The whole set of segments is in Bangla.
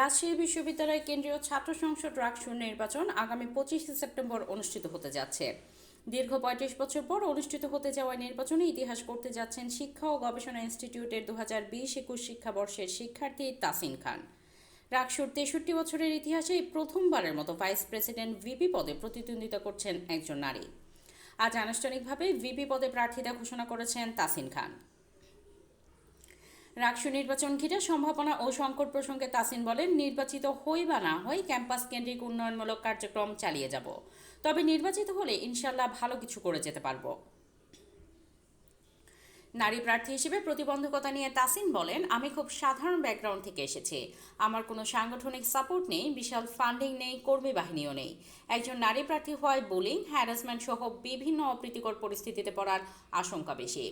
রাজশাহী বিশ্ববিদ্যালয় কেন্দ্রীয় ছাত্র সংসদ রাকসুর নির্বাচন আগামী পঁচিশে সেপ্টেম্বর অনুষ্ঠিত হতে যাচ্ছে। দীর্ঘ পঁয়ত্রিশ বছর পর অনুষ্ঠিত হতে যাওয়া নির্বাচনে ইতিহাস করতে যাচ্ছেন শিক্ষা ও গবেষণা ইনস্টিটিউটের দু হাজার বিশ একুশ শিক্ষাবর্ষের শিক্ষার্থী তাসিন খান। রাকসুর তেষট্টি বছরের ইতিহাসে প্রথমবারের মতো ভাইস প্রেসিডেন্ট ভিপি পদে প্রতিদ্বন্দ্বিতা করছেন একজন নারী। আজ আনুষ্ঠানিকভাবে ভিপি পদে প্রার্থিতা ঘোষণা করেছেন তাসিন খান। রাকসু নির্বাচন ঘিরে সম্ভাবনা ও সংকট প্রসঙ্গে তাসিন বলেন, নির্বাচিত হই বা না হই ক্যাম্পাস কেন্দ্রিক উন্নয়নমূলক কার্যক্রম চালিয়ে যাব। তবে নির্বাচিত হলে ইনশাল্লাহ ভালো কিছু করে যেতে পারব। নারী প্রার্থী হিসেবে প্রতিবন্ধকতা নিয়ে তাসিন বলেন, আমি খুব সাধারণ ব্যাকগ্রাউন্ড থেকে এসেছি। আমার কোনো সাংগঠনিক সাপোর্ট নেই, বিশাল ফান্ডিং নেই, কর্মী বাহিনীও নেই। একজন নারী প্রার্থী হওয়ায় বুলিং হ্যারাসমেন্ট সহ বিভিন্ন অপ্রীতিকর পরিস্থিতিতে পড়ার আশঙ্কা বেশি।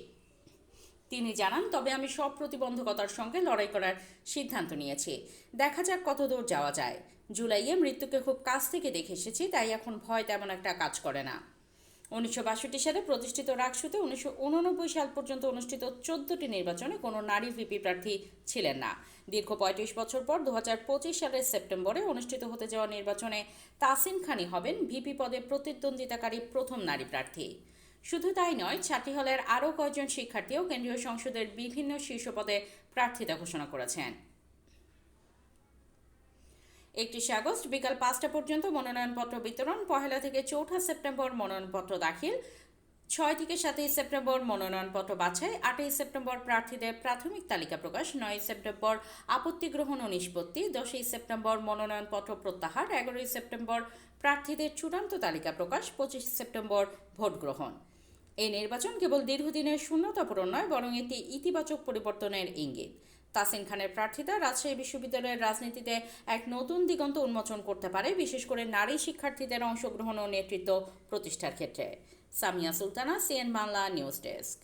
তিনি জানান, তবে আমি সব প্রতিবন্ধকতার সঙ্গে লড়াই করার সিদ্ধান্ত নিয়েছি। দেখা যাক কত দূর যাওয়া যায়। জুলাইয়ে মৃত্যুকে খুব কাছ থেকে দেখে এসেছি, তাই এখন ভয় তেমন একটা কাজ করে না। উনিশশো বাষট্টি সালে প্রতিষ্ঠিত রাকসুতে উনিশশো উননব্বই সাল পর্যন্ত অনুষ্ঠিত চোদ্দটি নির্বাচনে কোনো নারী ভিপি প্রার্থী ছিলেন না। দীর্ঘ পঁয়ত্রিশ বছর পর দু হাজার পঁচিশ সালের সেপ্টেম্বরে অনুষ্ঠিত হতে যাওয়া নির্বাচনে তাসিম খানি হবেন ভিপি পদে প্রতিদ্বন্দ্বিতাকারী প্রথম নারী প্রার্থী। শুধু তাই নয়, ছাত্রী হলের আরও কয়েকজন শিক্ষার্থীও কেন্দ্রীয় সংসদের বিভিন্ন শীর্ষ পদে প্রার্থিতা ঘোষণা করেছেন। একত্রিশে আগস্ট বিকাল পাঁচটা পর্যন্ত মনোনয়নপত্র বিতরণ, পহেলা থেকে চৌঠা সেপ্টেম্বর মনোনয়নপত্র দাখিল, ছয় থেকে সাতই সেপ্টেম্বর মনোনয়নপত্র বাছাই, আটই সেপ্টেম্বর প্রার্থীদের প্রাথমিক তালিকা প্রকাশ, নয় সেপ্টেম্বর আপত্তি গ্রহণ ও নিষ্পত্তি, দশই সেপ্টেম্বর মনোনয়নপত্র প্রত্যাহার, এগারোই সেপ্টেম্বর প্রার্থীদের চূড়ান্ত তালিকা প্রকাশ, পঁচিশ সেপ্টেম্বর ভোট গ্রহণ এই নির্বাচন কেবল দীর্ঘদিনের শূন্যতা পূরণ নয়, বরং এটি ইতিবাচক পরিবর্তনের ইঙ্গিত। তাসিন খানের প্রার্থিতা রাজশাহী বিশ্ববিদ্যালয়ের রাজনীতিতে এক নতুন দিগন্ত উন্মোচন করতে পারে, বিশেষ করে নারী শিক্ষার্থীদের অংশগ্রহণ ও নেতৃত্ব প্রতিষ্ঠার ক্ষেত্রে। Samia Sultana, CN Bangla news desk.